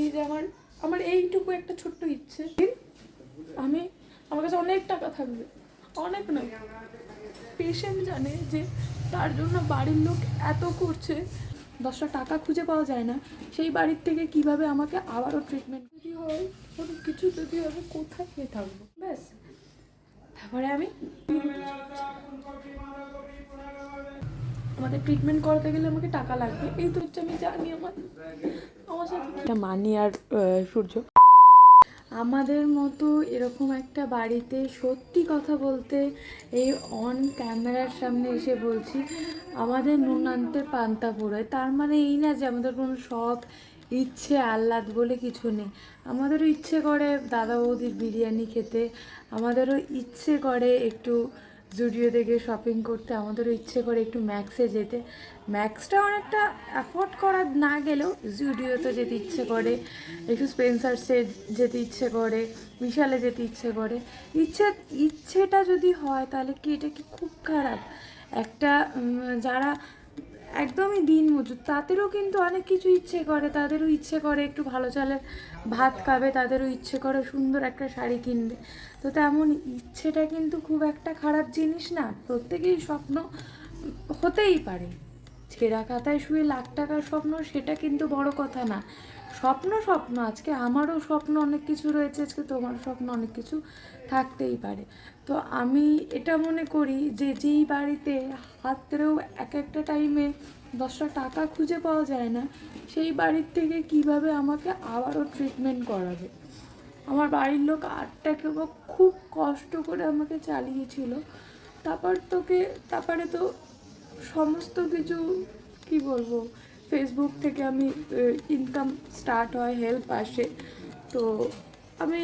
থাকি যে আমার আমার এইটুকু একটা ছোট্ট ইচ্ছে। আমি, আমার কাছে অনেক টাকা থাকবে, অনেক নয়। পেশেন্ট জানে যে তার জন্য বাড়ির লোক এত করছে দশটা টাকা খুঁজে পাওয়া যায় না। সেই বাড়ির থেকে কীভাবে আমাকে আবারও ট্রিটমেন্ট যদি হয় কোনো কিছু যদি হবে, কোথায় খেয়ে থাকব? ব্যাস। তারপরে আমি আমাদের ট্রিটমেন্ট করাতে গেলে আমাকে টাকা লাগবে। এই তো হচ্ছে আমি জানি আমার। মানি আর সূর্য। আমাদের মতো এরকম একটা বাড়িতে সত্যি কথা বলতে এই অন ক্যামেরার সামনে এসে বলছি, আমাদের নুন আনতে পান্তা পোড়ায়। তার মানে এই না যে আমাদের কোনো শখ ইচ্ছে আহ্লাদ বলে কিছু নেই। আমাদেরও ইচ্ছে করে দাদা বৌদির বিরিয়ানি খেতে, আমাদেরও ইচ্ছে করে একটু জুডিও থেকে শপিং করতে আমাদেরও ইচ্ছে করে একটু ম্যাক্সে যেতে। ম্যাক্সটা অনেকটা অ্যাফোর্ড করা না গেলেও জুডিওতে যেতে ইচ্ছে করে, একটু স্পেন্সার্সে যেতে ইচ্ছে করে, বিশালে যেতে ইচ্ছে করে। ইচ্ছে, ইচ্ছেটা যদি হয় তাহলে কি এটা কি খুব খারাপ? একটা যারা একদমই দিন মজুর তাদেরও কিন্তু অনেক কিছু ইচ্ছে করে, তাদেরও ইচ্ছে করে একটু ভালো চালের ভাত খাবে, তাদেরও ইচ্ছে করে সুন্দর একটা শাড়ি কিনবে। তো তেমন ইচ্ছেটা কিন্তু খুব একটা খারাপ জিনিস না প্রত্যেকেই স্বপ্ন হতেই পারে। ছেঁড়া খাতায় শুয়ে লাখ টাকার স্বপ্ন, সেটা কিন্তু বড় কথা না। স্বপ্ন স্বপ্ন, আজকে আমারও স্বপ্ন অনেক কিছু রয়েছে, আজকে তোমার স্বপ্ন অনেক কিছু। থাকতেই পারে। তো আমি এটা মনে করি যে যেই বাড়িতে হাতেও এক একটা টাইমে দশটা টাকা খুঁজে পাওয়া যায় না, সেই বাড়ির থেকে কীভাবে আমাকে আবারও ট্রিটমেন্ট করাবে? আমার বাড়ির লোক আটটাকে খুব কষ্ট করে আমাকে চালিয়েছিল। তারপর তোকে, তারপরে তো সমস্ত কিছু, কি বলব ফেসবুক থেকে আমি ইনকাম স্টার্ট হয় হেল্প আসে। তো আমি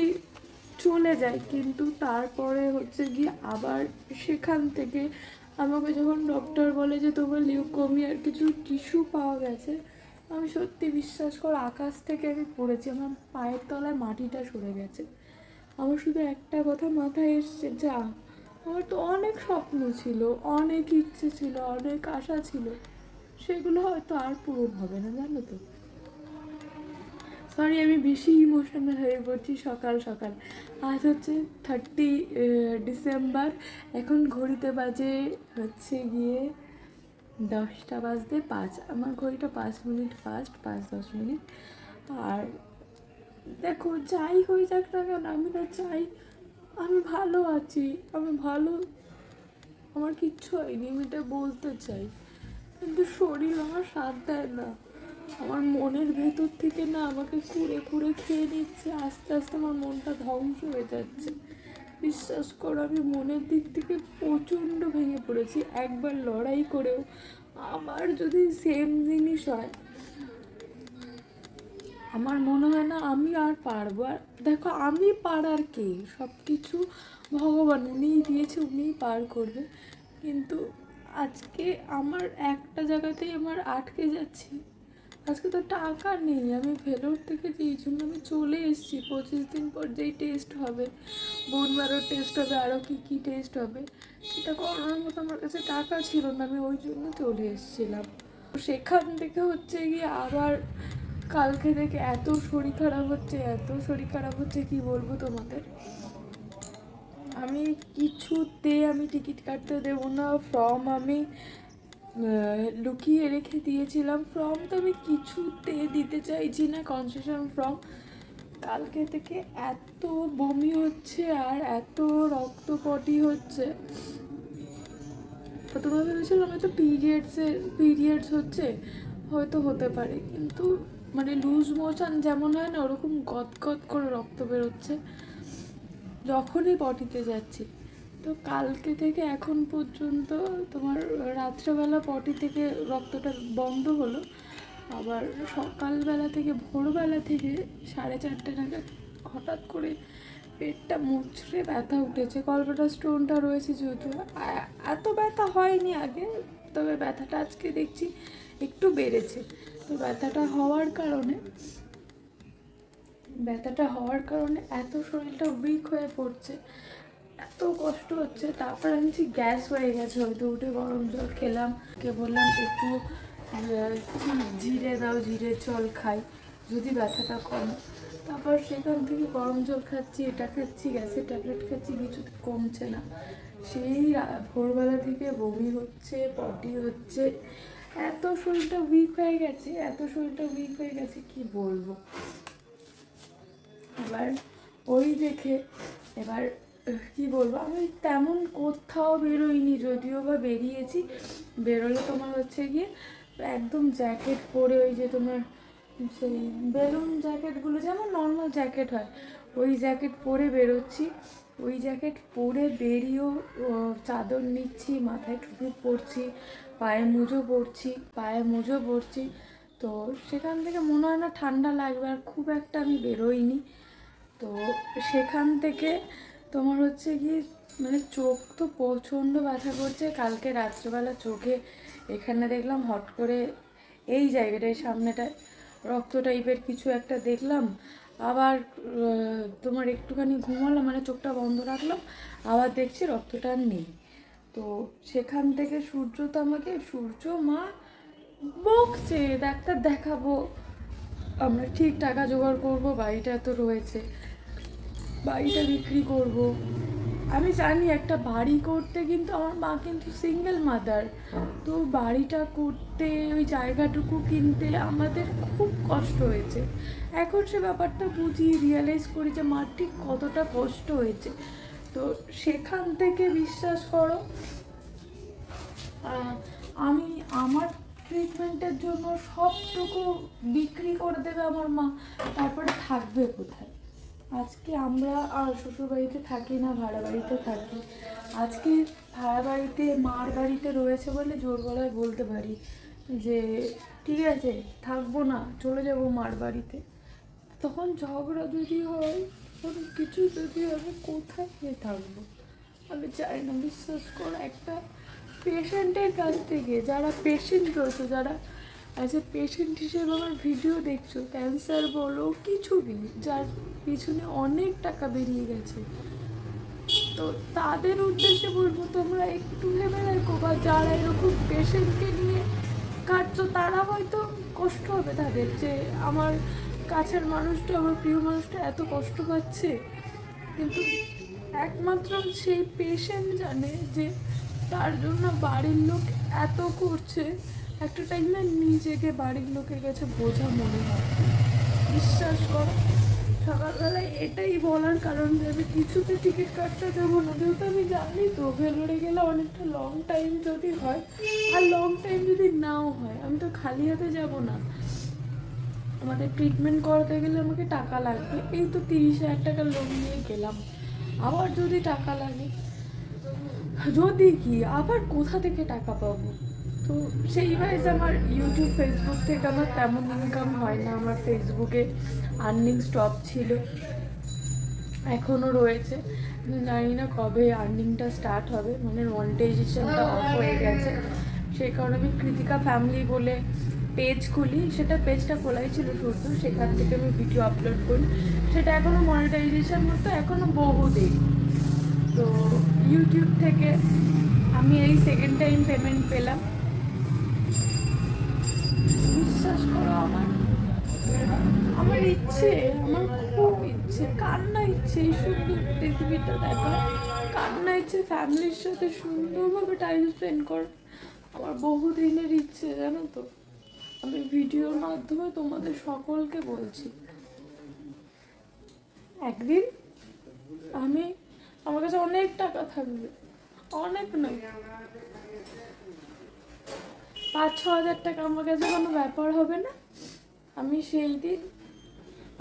চলে যায়, কিন্তু তারপরে হচ্ছে গিয়ে আবার সেখান থেকে আমাকে যখন ডক্টর বলে যে তোমার লিউকোমিয়ার কিছু টিস্যু পাওয়া গেছে, আমি সত্যি বিশ্বাস করো আকাশ থেকে আমি পড়েছি, আমার পায়ের তলায় মাটিটা সরে গেছে। আমার শুধু একটা কথা মাথায় এসছে, যা, আমার তো অনেক স্বপ্ন ছিল, অনেক ইচ্ছে ছিল, অনেক আশা ছিল, সেগুলো হয়তো আর পূরণ হবে না, জানো তো। সরি আমি বেশি ইমোশনাল হয়ে পড়ছি সকাল সকাল। আজ হচ্ছে থার্টি ডিসেম্বর এখন ঘড়িতে বাজে হচ্ছে গিয়ে দশটা বাজতে পাঁচ। আমার ঘড়িটা পাঁচ মিনিট ফাস্ট পাঁচ, দশ মিনিট। আর দেখো, যাই হয়ে যাক না কেন, আমি না চাই আমি ভালো আছি, আমি ভালো। আমার কিচ্ছু হয়নি, আমি এটা বলতে চাই। কিন্তু শরীর আমার সাথ দেয় না। আমার মনের ভেতর থেকে না আমাকে কুড়ে কুড়ে খেয়ে নিচ্ছে, আস্তে আস্তে আমার মনটা ধ্বংস হয়ে যাচ্ছে। বিশ্বাস করো, আমি মনের দিক থেকে প্রচণ্ড ভেঙে পড়েছি। একবার লড়াই করেও আমার যদি সেম জিনিস হয়, আমার মনে হয় না আমি আর পারব। আর দেখো, আমি পারার কে? সব কিছু ভগবান, উনিই দিয়েছে, উনিই পার করবে। কিন্তু আজকে আমার একটা জায়গাতেই আমার আটকে যাচ্ছি। আজকে তো টাকা নেই, আমি ভেলোর থেকে যেই জন্য আমি চলে এসেছি, পঁচিশ দিন পর যেই টেস্ট হবে বোনবারও টেস্ট হবে আরও কী কী টেস্ট হবে, সেটা করানোর মতো আমার কাছে টাকা ছিল না, আমি ওই জন্য চলে এসেছিলাম। সেখান থেকে হচ্ছে গিয়ে আবার কালকে থেকে এত শরীর খারাপ হচ্ছে, এত শরীর খারাপ হচ্ছে, কি বলব তোমাদের? আমি কিছুতে আমি টিকিট কাটতে দেবো না ফর্ম আমি লুকিয়ে রেখে দিয়েছিলাম ফর্ম তো আমি কিছুতে দিতে চাইছি না কনসেশন ফর্ম কালকে থেকে এত বমি হচ্ছে আর এত রক্তপটি হচ্ছে। প্রথমে ভেবেছিলাম হয়তো পিরিয়ডসের পিরিয়ডস হচ্ছে, হয়তো হতে পারে, কিন্তু মানে লুজ মোশন যেমন হয় না, ওরকম গদ গদ করে রক্ত বেরোচ্ছে। যখনই পটিতে যাচ্ছি। তো কালকে থেকে এখন পর্যন্ত তোমার রাত্রেবেলা পটি থেকে রক্তটা বন্ধ হলো। আবার সকালবেলা থেকে, ভোরবেলা থেকে সাড়ে চারটে নাগাদ হঠাৎ করে পেটটা মুচড়ে ব্যথা উঠেছে। কলকাতা স্টোনটা রয়েছে যেহেতু। এত ব্যথা হয়নি আগে, তবে ব্যথাটা আজকে দেখছি একটু বেড়েছে। তো ব্যথাটা হওয়ার কারণে, ব্যথাটা হওয়ার কারণে এত শরীরটা উইক হয়ে পড়ছে। এত কষ্ট হচ্ছে, তারপর আমি গ্যাস হয়ে গেছে হয়তো উঠে গরম জল খেলাম। কে বললাম, একটু জিরে দাও, জিরে জল খাই, যদি ব্যথাটা কমে। তারপর সেখান থেকে গরম জল খাচ্ছি, এটা খাচ্ছি, গ্যাসের ট্যাবলেট খাচ্ছি, কিছু কমছে না। সেই ভোরবেলা থেকে বমি হচ্ছে, পটি হচ্ছে, এত শরীরটা উইক হয়ে গেছে, এত শরীরটা উইক হয়ে গেছে, কি বলব? এবার ওই দেখে, এবার কি বলব? আমি তেমন কোথাও বেরোইনি, যদিও বা বেরিয়েছি। বেরোলে তোমার হচ্ছে গিয়ে একদম জ্যাকেট পরে ওই যে তোমার সেই বেলুন জ্যাকেটগুলো, যেমন নর্মাল জ্যাকেট হয়, ওই জ্যাকেট পরে বেরোচ্ছি। ওই জ্যাকেট পরে বেরিয়েও চাদর নিচ্ছি, মাথায় টুপি পরছি, পায়ে মুজো পরছি, পায়ে মুজো পরছি। তো সেখান থেকে মনে হয় না ঠান্ডা লাগবে, আর খুব একটা আমি বেরোইনি। তো সেখান থেকে তোমার হচ্ছে কি মানে চোখ তো প্রচণ্ড ব্যথা করছে। কালকে রাত্রেবেলা চোখে এখানে দেখলাম, হট করে এই জায়গাটায় সামনেটায় রক্ত টাইপের কিছু একটা দেখলাম। আবার তোমার একটুখানি ঘুমালাম মানে চোখটা বন্ধ রাখলাম, আবার দেখছি রক্তটা নেই। তো সেখান থেকে সূর্য তো আমাকে, সূর্য মা বকছে, ডাক্তার দেখাবো। আমরা ঠিক টাকা জোগাড় করব, বাড়িটা তো রয়েছে। বাড়িটা বিক্রি করব। আমি জানি একটা বাড়ি করতে কিন্তু আমার মা কিন্তু সিঙ্গেল মাদার তো বাড়িটা করতে, ওই জায়গাটুকু কিনতে আমাদের খুব কষ্ট হয়েছে। এখন সে ব্যাপারটা বুঝি রিয়েলাইজ করি যে মার ঠিক কতটা কষ্ট হয়েছে। তো সেখান থেকে বিশ্বাস করো আমি আমার ট্রিটমেন্টের জন্য সবটুকু বিক্রি করে দেবে আমার মা, তারপরে থাকবে কোথায়? আজকে আমরা আর শ্বশুরবাড়িতে থাকি না ভাড়া বাড়িতে থাকি। আজকে ভাড়া বাড়িতে মার বাড়িতে রয়েছে বলে জোর গলায় বলতে পারি যে, ঠিক আছে, থাকব না, চলে যাব মার বাড়িতে। তখন ঝগড়া যদি হয়, তখন কিছু যদি আমি কোথায় গিয়ে থাকব? আমি চাই না, বিশ্বাস করো, একটা পেশেন্টের কাছ থেকে, যারা পেশেন্ট রয়েছে, যারা অ্যাজ এ পেশেন্ট হিসেবে আমার ভিডিও দেখছ ক্যান্সার বলো, কিছু বি যার পিছনে অনেক টাকা বেরিয়ে গেছে। তো তাদের উদ্দেশ্যে বলব, তোমরা একটু ভেবে দেখো বা যারা এরকম পেশেন্টকে নিয়ে কাটছো তারা হয়তো কষ্ট হবে তাদের যে আমার কাছের মানুষটা, আমার প্রিয় মানুষটা এত কষ্ট পাচ্ছে। কিন্তু একমাত্র সেই পেশেন্ট জানে যে তার জন্য বাড়ির লোক এত করছে একটা টাইমে নিজেকে বাড়ির লোকের কাছে বোঝা মনে হয়। বিশ্বাস করো, সকালবেলায় এটাই বলার কারণ আমি কিছুতে টিকিট কাটতে যাব না, যেহেতু আমি জানি তো ভেলোরে গেলে অনেকটা লং টাইম যদি হয়, আর লং টাইম যদি নাও হয়, আমি তো খালি হাতে যাব না। আমাদের ট্রিটমেন্ট করাতে গেলে আমাকে টাকা লাগবে, এই তো তিরিশ হাজার টাকা লোন নিয়ে গেলাম। আবার যদি টাকা লাগে, যদি কি, আবার কোথা থেকে টাকা পাবো? তো সেই ওয়াইজ আমার ইউটিউব ফেসবুক থেকে আমার তেমন ইনকাম হয় না। আমার ফেসবুকে আর্নিং স্টপ ছিল, এখনও রয়েছে। জানি না কবে আর্নিংটা স্টার্ট হবে মানে মনিটাইজেশনটা অফ হয়ে গেছে। সেই কারণে আমি কৃতিকা ফ্যামিলি বলে পেজ খুলি। সেটা পেজটা খোলাই ছিল শুধু সেখান থেকে আমি ভিডিও আপলোড করি। সেটা এখনও মনিটাইজেশন মতো এখনও বহু দিন তো ইউটিউব থেকে আমি এই সেকেন্ড টাইম পেমেন্ট পেলাম। বিশ্বাস করো আমার। আমার ইচ্ছে, আমার খুব ইচ্ছে, কান্না ইচ্ছে এই সুন্দর পৃথিবীটা দেখার। কান্না ইচ্ছে ফ্যামিলির সাথে সুন্দরভাবে টাইম স্পেন্ড কর, আমার বহুদিনের ইচ্ছে, জানো তো। আমি ভিডিওর মাধ্যমে তোমাদের সকলকে বলছি। একদিন আমি, আমার কাছে অনেক টাকা থাকবে, অনেক নয়। পাঁচ ছ হাজার টাকা আমার কাছে কোনো ব্যাপার হবে না। আমি সেই দিন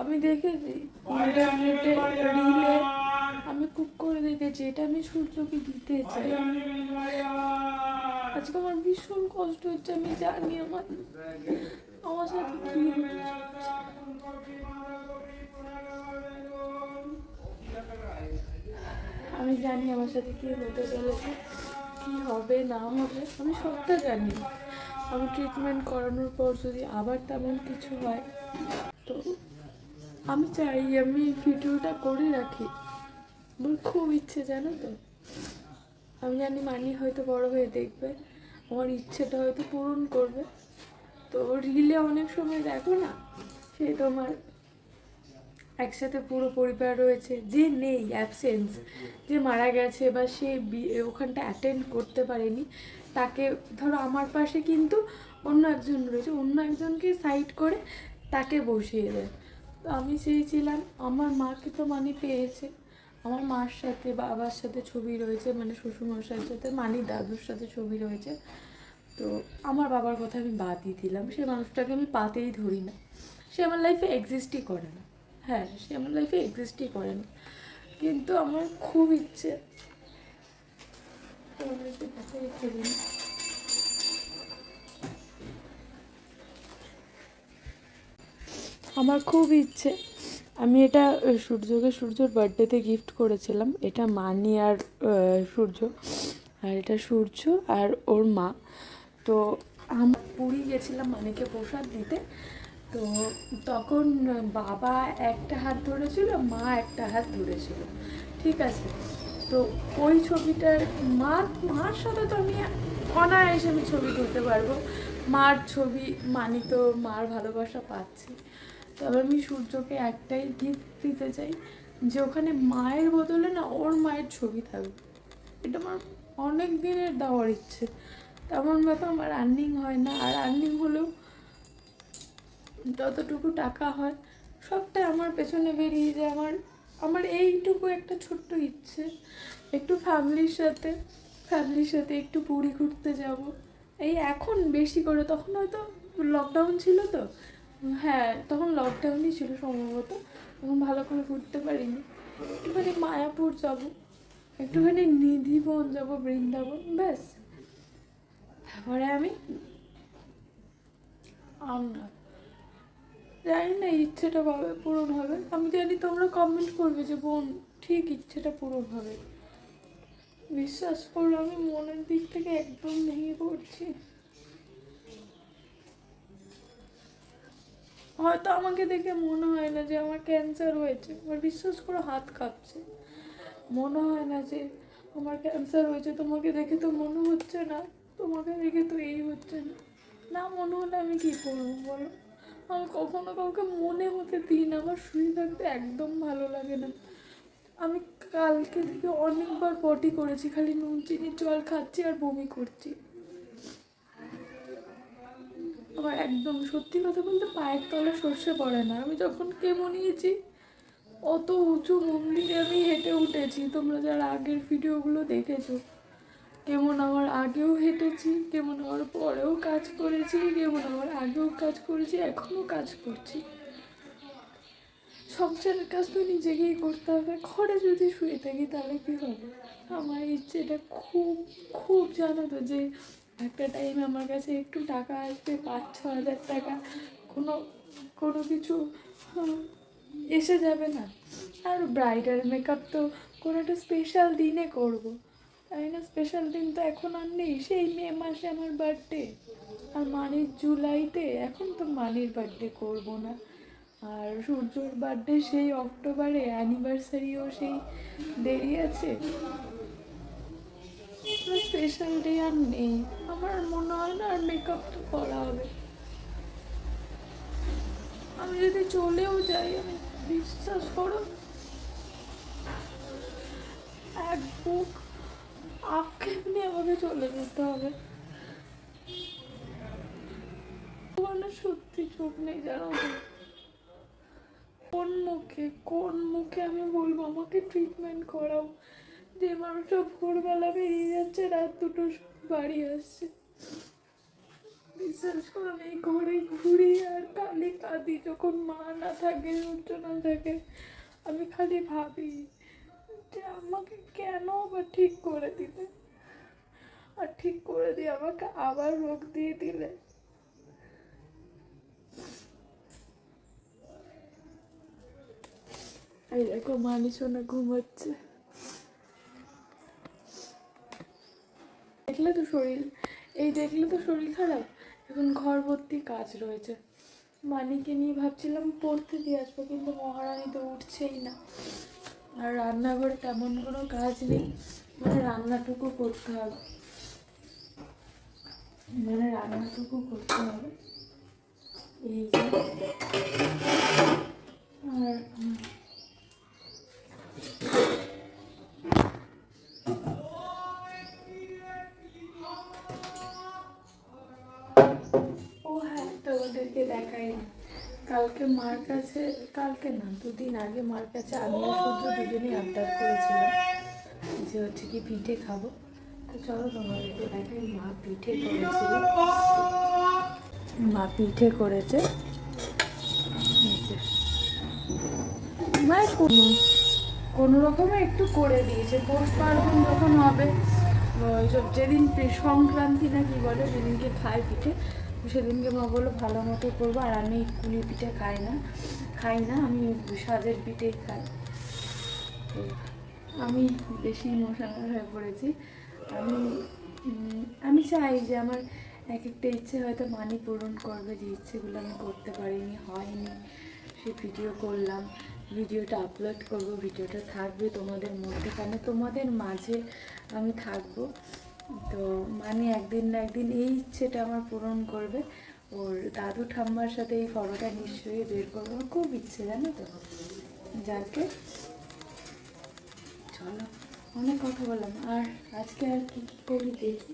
আমি দেখেছি ইন্টারনেটে রিলে আমি কুক করে দেখেছি এটা আমি সূর্যকে দিতে চাই। আজকে আমার ভীষণ কষ্ট হচ্ছে আমি জানি আমার আমার সাথে কি আমি জানি আমার সাথে কি হতে চলেছে কি হবে না হবে আমি সবটা জানি। আমি ট্রিটমেন্ট করানোর পর যদি আবার তেমন কিছু হয়, তো আমি চাই আমি ভিডিওটা করে রাখি। আমার খুব ইচ্ছে, জানো তো? আমি জানি মানি হয়তো বড় হয়ে দেখবে, আমার ইচ্ছেটা হয়তো পূরণ করবে। তো রিলে অনেক সময় দেখো না, সে তোমার একসাথে পুরো পরিবার রয়েছে, যে নেই অ্যাবসেন্স যে মারা গেছে বা সে ওখানটা অ্যাটেন্ড করতে পারেনি, তাকে ধরো আমার পাশে কিন্তু অন্য একজন রয়েছে, অন্য একজনকে সাইড করে তাকে বসিয়ে দেয়। তো আমি চেয়েছিলাম, আমার মাকে তো মানি পেয়েছে, আমার মার সাথে, বাবার সাথে ছবি রয়েছে মানে শ্বশুরমশাইয়ের সাথে, মানি দাদুর সাথে ছবি রয়েছে। তো আমার বাবার কথা আমি বাদই দিলাম, সে মানুষটাকে আমি পাতেই ধরি না, সে আমার লাইফে এক্সিস্টই করে না। হ্যাঁ সে আমার লাইফে এক্সিস্টই করে না। কিন্তু আমার খুব ইচ্ছে। আমার খুব ইচ্ছে। আমি এটা সূর্যকে সূর্যর বার্থডেতে গিফট করেছিলাম। এটা মানি আর সূর্য। আর এটা সূর্য আর ওর মা। তো আমরা পুরী গেছিলাম মানিকে প্রসাদ দিতে। তো তখন বাবা একটা হাত ধরেছিল, মা একটা হাত ধরেছিল। ঠিক আছে? তো ওই ছবিটার মা, মার সাথে তো আমি অনায়াসে আমি ছবি তুলতে পারব। মার ছবি মানি তো মার ভালোবাসা পাচ্ছি। তবে আমি সূর্যকে একটাই গিফট দিতে চাই যে ওখানে মায়ের বদলে না ওর মায়ের ছবি থাকবে এটা আমার অনেক দিনের দেওয়ার ইচ্ছে। তেমন ব্যাপার আমার আর্নিং হয় না। আর আর্নিং হলেও যতটুকু টাকা হয়, সবটাই আমার পেছনে বেরিয়ে যায়। আমার আমার এইটুকু একটা ছোট্ট ইচ্ছে। একটু ফ্যামিলির সাথে ফ্যামিলির সাথে একটু পুরী ঘুরতে যাব। এই এখন বেশি করে, তখন হয়তো লকডাউন ছিল তো? হ্যাঁ তখন লকডাউনই ছিল সম্ভবত। তখন ভালো করে ঘুরতে পারিনি। একটুখানি মায়াপুর যাব। একটুখানি নিধিবন যাব, বৃন্দাবন, ব্যাস। তারপরে আমি আমরা জানি না, ইচ্ছেটা কবে পূরণ হবে। আমি জানি তোমরা কমেন্ট করবে যে, বোন, ঠিক ইচ্ছেটা পূরণ হবে। বিশ্বাস করো, আমি মনের দিক থেকে একদম ভেঙে পড়ছি। হয়তো আমাকে দেখে মনে হয় না যে আমার ক্যান্সার হয়েছে আমার বিশ্বাস করো, হাত কাঁপছে। মনে হয় না যে আমার ক্যান্সার হয়েছে, তোমাকে দেখে তো মনে হচ্ছে না, তোমাকে দেখে তো এই হচ্ছে না। না, মনে হলে আমি কী করব বলো? আমি কখনো কাউকে মনে হতে দিই না, আমার শুয়ে থাকতে একদম ভালো লাগে না। আমি কালকে থেকে অনেকবার পটি করেছি, খালি নুন, চিনি, জল খাচ্ছি আর বমি করছি। আমার একদম সত্যি কথা বলতে পায়ের তলে সর্ষে পড়ে না। আমি যখন কেমো নিয়েছি, অত উঁচু মন্দিরে আমি হেঁটে উঠেছি। তোমরা যারা আগের ভিডিওগুলো দেখেছ কেমন আমার আগেও হেঁটেছি, কেমন আমার পরেও কাজ করেছি, কেমন আমার আগেও কাজ করেছি, এখনও কাজ করছি। সংসারের কাজ তো নিজেকেই করতে হবে, ঘরে যদি শুয়ে থাকি তাহলে কী হবে? আমার ইচ্ছেটা খুব খুব জানো যে একটা টাইমে আমার কাছে একটু টাকা আসবে, পাঁচ, ছ হাজার টাকা, কোনো কোনো কিছু এসে যাবে না। আর ব্রাইডাল মেকআপ তো কোনো একটা স্পেশাল দিনে করব। তাই না? স্পেশাল দিন তো এখন আর নেই। সেই মে মাসে আমার বার্থডে আর মানির জুলাইতে এখন তো মানির বার্থডে করব না। আর সূর্যর বার্থডে সেই অক্টোবরে অ্যানিভার্সারিও সেই দেরি আছে। স্পেশাল ডে আর নেই। আমার মনে হয় না আর মেকআপ তো করা হবে। আমি যদি চলেও যাই, আমি বিশ্বাস করো, এক বুক আক্ষেপ নিয়ে আমাকে চলে যেতে হবে। সত্যি চোখ নেই জানো কোন মুখে কোন মুখে আমি বলব? আমাকে ট্রিটমেন্ট করাও। যে মানুষটা ভোরবেলা বেরিয়ে যাচ্ছে, রাত সময় বাড়ি আসছে। বিশ্বাস করে আমি ঘরে ঘুরি আর খালি কাঁদি যখন মা না থাকে, সূর্য না থাকে, আমি খালি ভাবি। যে আমাকে কেন বা ঠিক করে দিলে? আর ঠিক করে দিয়ে আমাকে আবার রোগ দিয়ে দিলে? এই দেখো মানি সোনা ঘুমাচ্ছে। দেখলে তো শরীর, এই দেখলে তো শরীর খারাপ। এখন ঘর ভর্তি কাজ রয়েছে। মানিকে নিয়ে ভাবছিলাম পড়তে দিয়ে আসব, কিন্তু মহারানী তো উঠছেই না। আর রান্নাঘরে তেমন কোনো কাজ নেই। মানে রান্নাটুকু করতে হবে। মানে রান্নাটুকু করতে হবে। এই আর, ও হ্যাঁ দেখাই না। কালকে মার কাছে, কালকে না, দুদিন আগে মার কাছে আমি আর সূর্য দুজনেই আবদার করেছিলাম যে হচ্ছে কি পিঠে খাব। তো চলো দেখাই, মা পিঠে করেছিল মা পিঠে করেছে। মায়ের কোনো কোনো রকমে একটু করে দিয়েছে পৌষ পার্বণ যখন হবে, ওই সব যেদিন সংক্রান্তি না কি বলে, যেদিনকে খায় পিঠে সেদিনকে মা বলল, ভালো মতো করব, আর আমি কুলি পিঠে খাই না। খাই না, আমি সাজের পিঠেই খাই। আমি বেশি ইমোশনাল হয়ে পড়েছি। আমি আমি চাই যে আমার এক একটা ইচ্ছে হয়তো মানি পূরণ করবে, যে ইচ্ছেগুলো আমি করতে পারিনি, হয়নি। সে ভিডিও করলাম, ভিডিওটা আপলোড করব, ভিডিওটা থাকবে তোমাদের মধ্যেখানে, তোমাদের মাঝে আমি থাকব। তো মানে একদিন না একদিন এই ইচ্ছেটা আমার পূরণ করবে। ওর দাদু ঠাম্মার সাথে এই ফটোটা নিশ্চয়ই বের করব। খুব ইচ্ছে, জানো তো? যাকে। চলো, অনেক কথা বললাম। আর আজকে আর কি করি দেখি?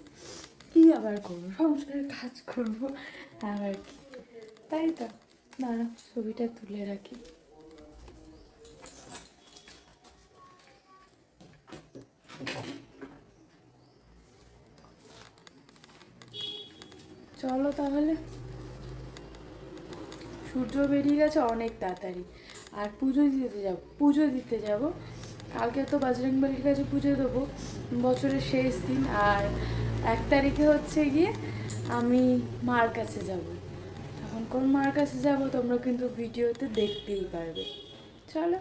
কি আবার করব? সংসারের কাজ করব। আবার কি। তাই তো। না ছবিটা তুলে রাখি। চলো তাহলে। সূর্য বেরিয়ে গেছে অনেক তাড়াতাড়ি। আর পুজো দিতে যাব, পুজো দিতে যাব। কালকে তো বাজরংবালির কাছে পুজো দেবো, বছরের শেষ দিন। আর এক তারিখে হচ্ছে গিয়ে আমি মার কাছে যাব। তখন কোন মার কাছে যাব তোমরা কিন্তু ভিডিওতে দেখতেই পারবে। চলো।